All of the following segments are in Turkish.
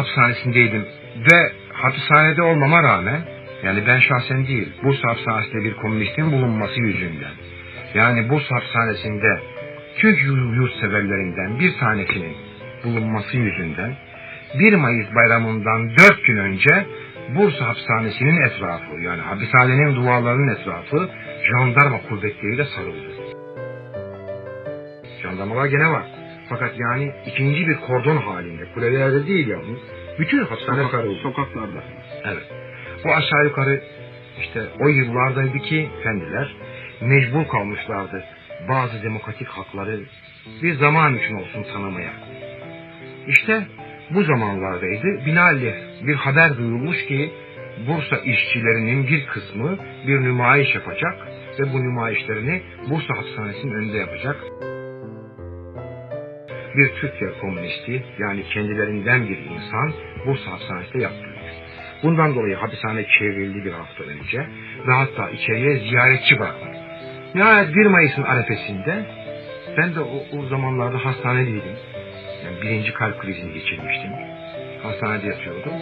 hapishanesindeydim ve hapishanede olmama rağmen yani ben şahsen değil Bursa hapishanesinde bir komünistin bulunması yüzünden yani Bursa hapishanesinde Türk yurtseverlerinden bir tanesinin bulunması yüzünden 1 Mayıs bayramından 4 gün önce Bursa hapishanesinin etrafı yani hapishanenin duvarlarının etrafı jandarma kuvvetleriyle sarıldı. Jandarmalar gene var. Fakat yani ikinci bir kordon halinde. Kulelerde değil yalnız. Bütün hapishane sarıldı. Sokaklarda. Evet. Bu aşağı yukarı işte o yıllardaydı ki kendiler mecbur kalmışlardı bazı demokratik hakları bir zaman için olsun tanımaya. İşte bu zamanlardaydı. Binaenaleyh bir haber duyulmuş ki Bursa işçilerinin bir kısmı bir nümayiş yapacak ve bu nümayişlerini Bursa hapishanesinin önünde yapacak. Bir Türkiye komünisti yani kendilerinden bir insan Bursa hapishanesinde yaptırıyor. Bundan dolayı hapishane çevrildi bir hafta önce ve hatta içeriye ziyaretçi bırakmadı. Nihayet 1 Mayıs'ın arefesinde ben de o, o zamanlarda hastanedeydim. Yani birinci kalp krizini geçirmiştim. Hastanede yatıyordum.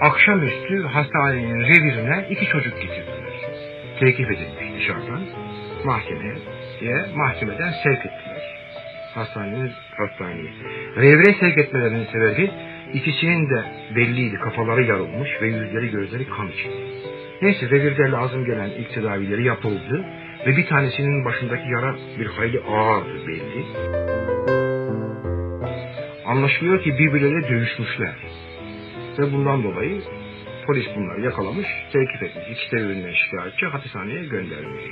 Akşamüstü hastanenin revirine iki çocuk getirdiler. Tekif edilmiş dışarıdan. Mahkemeye mahkemeden sevk ettiler. Hastanenin hastaneye. Revire sevk etmelerinin sebebi ikisinin de belliydi. Kafaları yarılmış ve yüzleri gözleri kan içinde. Neyse revirde lazım gelen ilk tedavileri yapıldı ve bir tanesinin başındaki yara bir hayli ağırdı belli. Anlaşılıyor ki birbirleriyle dövüşmüşler. Ve bundan dolayı polis bunları yakalamış, tekip etmiş. İkisi de birbirinden şikayetçi hapishaneye göndermiş.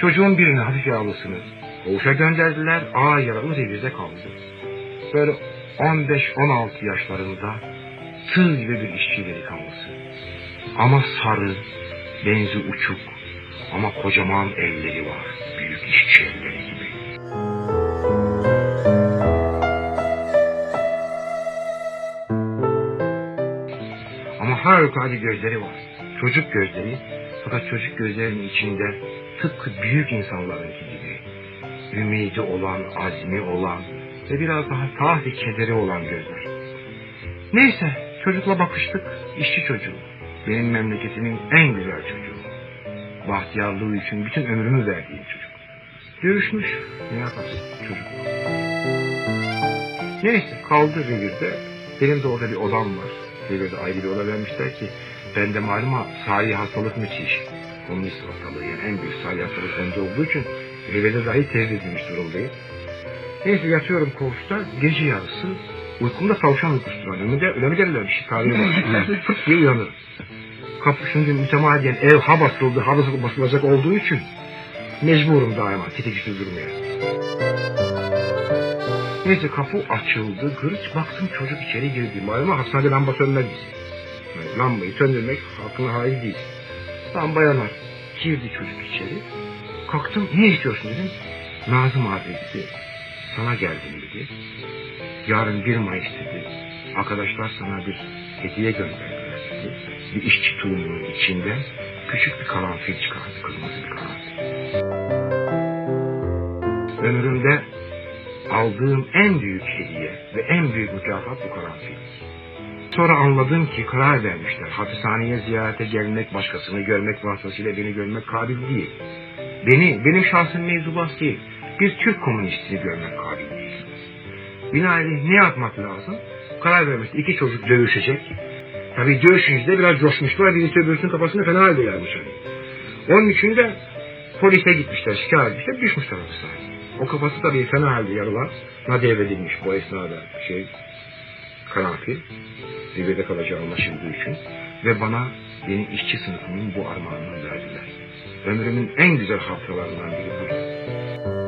Çocuğun birini hafif yaralısını koğuşa gönderdiler, ağır yaralı revirde kaldı. Böyle 15-16 yaşlarında tığ gibi bir işçi delikanlısı. Ama sarı, benzi uçuk ama kocaman elleri var. Büyük işçi elleri gibi. Harikulade gözleri var. Çocuk gözleri. Fakat çocuk gözlerinin içinde tıpkı büyük insanlarınki gibi. Ümidi olan, azmi olan ve biraz daha tahri kederi olan gözler. Neyse çocukla bakıştık. İşçi çocuğu. Benim memleketimin en güzel çocuğu. Bahtiyarlığı için bütün ömrümü verdiğim çocuk. Görüşmüş. Ne yaparsın çocuk. Neyse kaldı revirde. Benim de orada bir odam var. Revirde ayrı bir oda vermişler ki bende malum sahi hastalık müthiş. Komünist hastalığı yani en büyük sahi hastalık bende olduğu için revirde dahi tez edilmiş durumdayım. Neyse yatıyorum koğuşta gece yarısı uykumda tavşan uykusu var. Öyle, de, öyle mi derler bir şey tarihi var. Fıt diye uyanırım. Kapı şimdi mütemadiyen ev ha basıldı, ha basılacak olduğu için mecburum daima tetikçi durmaya. Neyse kapı açıldı, gırç baktım çocuk içeri girdi. Malum hastanede lamba sönmez lambayı söndürmek hakkına haiz değil. Lamba yanar. Girdi çocuk içeri. Kalktım ne istiyorsun dedim. Nazım abi dedi. Sana geldim dedi. Yarın 1 Mayıs dedi. Arkadaşlar sana bir hediye gönderdiler dedi. Bir işçi tulumunun içinden küçük bir karanfil çıkardı. Kırmızı aldığım en büyük hediye ve en büyük mükafat bu karanfil. Sonra anladım ki karar vermişler. Hapishaneye ziyarete gelmek, başkasını görmek vasıtasıyla beni görmek kabil değil. Beni, benim şahsım mevzubat değil. Bir Türk komünistini görmek kabil değil. Binaenaleyh ne yapmak lazım? Karar vermişler. İki çocuk dövüşecek. Tabii dövüşünce de biraz coşmuşlar. Birisi öbürsünün kafasını fena halde yarmış. Onun için de polise gitmişler, şikayet etmişler, düşmüşler hapishaneye. O kafası tabii fena halde yarılan, na devredilmiş bu esnada şey, karanfil, zirvede kalacağı anlaşıldığı için ve bana benim işçi sınıfımın bu armağanını verdiler. Ömrümün en güzel hatıralarından biri bu.